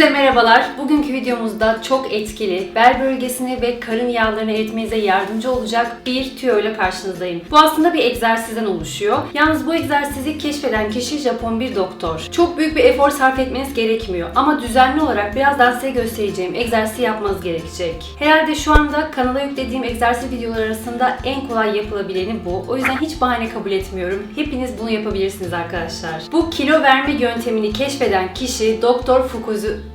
Hepinize merhabalar. Bugünkü videomuzda çok etkili, bel bölgesini ve karın yağlarını eritmenize yardımcı olacak bir tüyo ile karşınızdayım. Bu aslında bir egzersizden oluşuyor. Yalnız bu egzersizi keşfeden kişi Japon bir doktor. Çok büyük bir efor sarf etmeniz gerekmiyor ama düzenli olarak birazdan size göstereceğim egzersizi yapmanız gerekecek. Herhalde şu anda kanala yüklediğim egzersiz videolar arasında en kolay yapılabileni bu. O yüzden hiç bahane kabul etmiyorum. Hepiniz bunu yapabilirsiniz arkadaşlar. Bu kilo verme yöntemini keşfeden kişi Doktor Fukuzu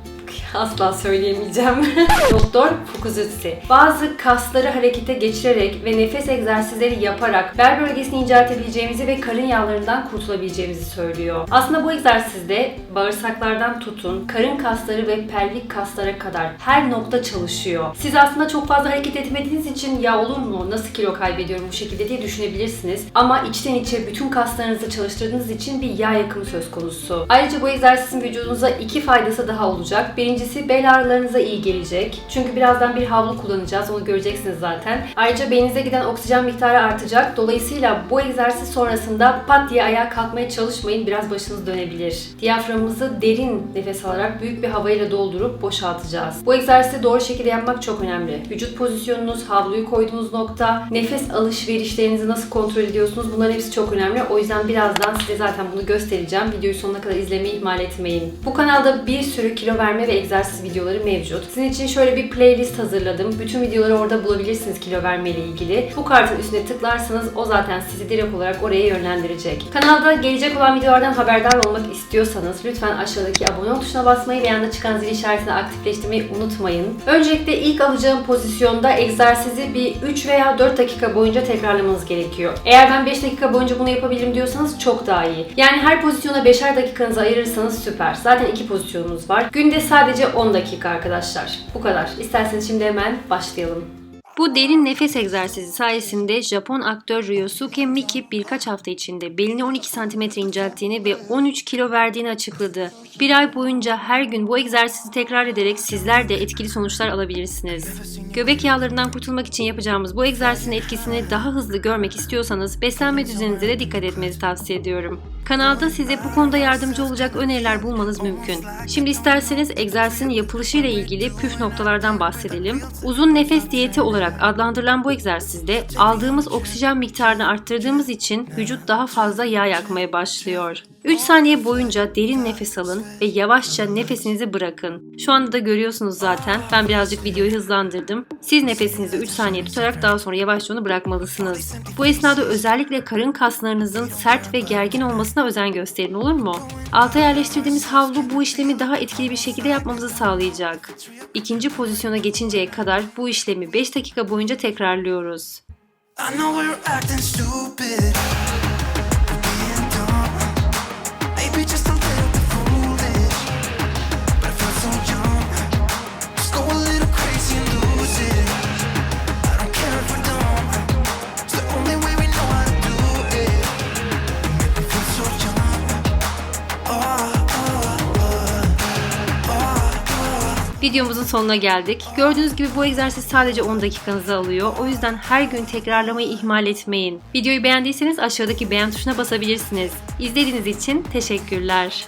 asla söyleyemeyeceğim. Doktor Fukuzutsu. Bazı kasları harekete geçirerek ve nefes egzersizleri yaparak bel bölgesini inceltebileceğimizi ve karın yağlarından kurtulabileceğimizi söylüyor. Aslında bu egzersizde bağırsaklardan tutun, karın kasları ve pelvik kaslara kadar her nokta çalışıyor. Siz aslında çok fazla hareket etmediğiniz için ya olur mu, nasıl kilo kaybediyorum bu şekilde diye düşünebilirsiniz. Ama içten içe bütün kaslarınızı çalıştırdığınız için bir yağ yakımı söz konusu. Ayrıca bu egzersizin vücudunuza iki faydası daha olacak. Birincisi bel ağrılarınıza iyi gelecek. Çünkü birazdan bir havlu kullanacağız. Onu göreceksiniz zaten. Ayrıca beyninize giden oksijen miktarı artacak. Dolayısıyla bu egzersiz sonrasında pat diye ayağa kalkmaya çalışmayın. Biraz başınız dönebilir. Diyaframımızı derin nefes alarak büyük bir havayla doldurup boşaltacağız. Bu egzersizi doğru şekilde yapmak çok önemli. Vücut pozisyonunuz, havluyu koyduğunuz nokta, nefes alışverişlerinizi nasıl kontrol ediyorsunuz bunların hepsi çok önemli. O yüzden birazdan size zaten bunu göstereceğim. Videoyu sonuna kadar izlemeyi ihmal etmeyin. Bu kanalda bir sürü kilo verme ve egzersiz videoları mevcut. Sizin için şöyle bir playlist hazırladım. Bütün videoları orada bulabilirsiniz kilo verme ile ilgili. Bu kartın üstüne tıklarsanız o zaten sizi direkt olarak oraya yönlendirecek. Kanalda gelecek olan videolardan haberdar olmak istiyorsanız lütfen aşağıdaki abone ol tuşuna basmayı ve yanında çıkan zil işaretini aktifleştirmeyi unutmayın. Öncelikle ilk alacağım pozisyonda egzersizi bir 3 veya 4 dakika boyunca tekrarlamanız gerekiyor. Eğer ben 5 dakika boyunca bunu yapabilirim diyorsanız çok daha iyi. Yani her pozisyona 5'er dakikanızı ayırırsanız süper. Zaten iki pozisyonumuz var. Günde sadece 10 dakika arkadaşlar. Bu kadar. İsterseniz şimdi hemen başlayalım. Bu derin nefes egzersizi sayesinde Japon aktör Ryosuke Miki birkaç hafta içinde belini 12 cm incelttiğini ve 13 kilo verdiğini açıkladı. Bir ay boyunca her gün bu egzersizi tekrar ederek sizler de etkili sonuçlar alabilirsiniz. Göbek yağlarından kurtulmak için yapacağımız bu egzersizin etkisini daha hızlı görmek istiyorsanız beslenme düzeninize de dikkat etmenizi tavsiye ediyorum. Kanalda size bu konuda yardımcı olacak öneriler bulmanız mümkün. Şimdi isterseniz egzersizin yapılışı ile ilgili püf noktalardan bahsedelim. Uzun nefes diyeti olarak adlandırılan bu egzersizde aldığımız oksijen miktarını arttırdığımız için vücut daha fazla yağ yakmaya başlıyor. 3 saniye boyunca derin nefes alın ve yavaşça nefesinizi bırakın. Şu anda da görüyorsunuz zaten. Ben birazcık videoyu hızlandırdım. Siz nefesinizi 3 saniye tutarak daha sonra yavaşça onu bırakmalısınız. Bu esnada özellikle karın kaslarınızın sert ve gergin olmasına özen gösterin olur mu? Alta yerleştirdiğimiz havlu bu işlemi daha etkili bir şekilde yapmamızı sağlayacak. İkinci pozisyona geçinceye kadar bu işlemi 5 dakika boyunca tekrarlıyoruz. I know we're acting stupid. Videomuzun sonuna geldik. Gördüğünüz gibi bu egzersiz sadece 10 dakikanızı alıyor. O yüzden her gün tekrarlamayı ihmal etmeyin. Videoyu beğendiyseniz aşağıdaki beğen tuşuna basabilirsiniz. İzlediğiniz için teşekkürler.